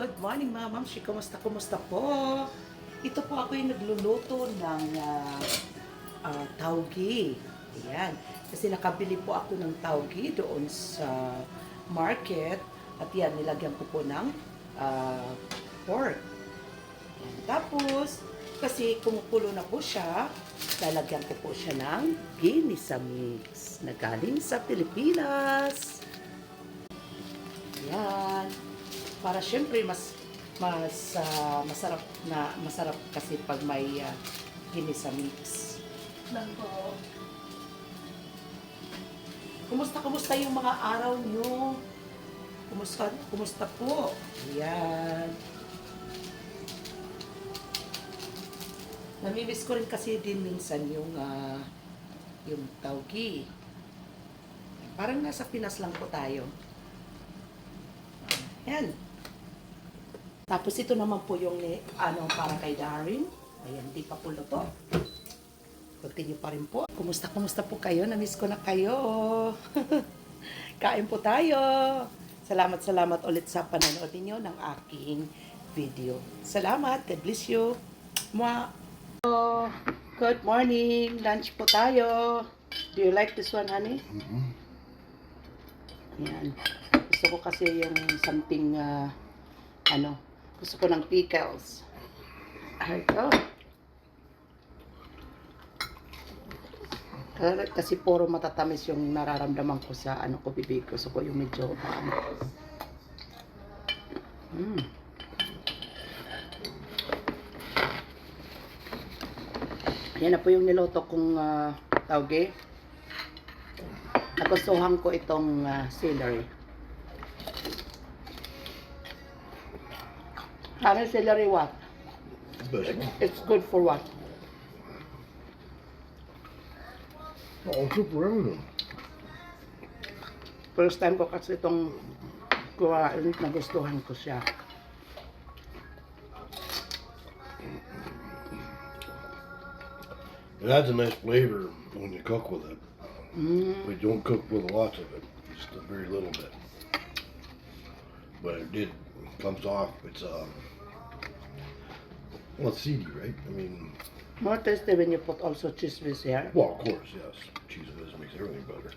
good morning mga mamshi. Kumusta, kumusta po? Ito po ako yung nagluluto ng ah, ah, taugi. Ayan. Kasi nakabili po ako ng taugi doon sa market. At yan, nilagyan ko po ng ah, pork. Ayan. Tapos, kasi kumukulo na po siya, lalagyan ko po siya ng ginisa mix na galing sa Pilipinas. Para syempre mas mas ah, masarap na masarap kasi pag may uh, ginisa mix. Lang po. Kumusta kumusta yung mga araw nyo? Kumusta kumusta po? Yan. Namimiss ko rin kasi din minsan yung ah, yung taugi. Parang nasa Pinas lang po tayo. Ayan. Tapos ito naman po yung ni- ano para kay Darren. Ayan, di pa po luto. Continue pa rin po. Kumusta, kumusta po kayo? Namiss ko na kayo. Kain po tayo. Salamat, salamat ulit sa panonood ninyo ng aking video. Salamat. God bless you. Mwah. Oh, Good morning. Lunch po tayo. Do you like this one, honey? Yan. Gusto ko kasi yung something, ah, ano, gusto ko ng pickles. Ito. Kasi- puro matatamis yung nararamdaman ko sa ano ko bibig. Gusto ko yung medyo, ano. Mm. Yan na po yung niloto kong uh, tauge. Nagustuhan ko itong ah, celery. Ano celery what? Best. It's good for what? All good for. First time ko kasi itong kuhain, nagustuhan ko siya. It adds a nice flavor when you cook with it. Mm. We don't cook with lots of it, just a very little bit. But it did comes off. It's um, well, it's seedy, right? I mean, More tasty when you put also cheese whiz here. well, of course, yes. Cheese whiz makes everything better.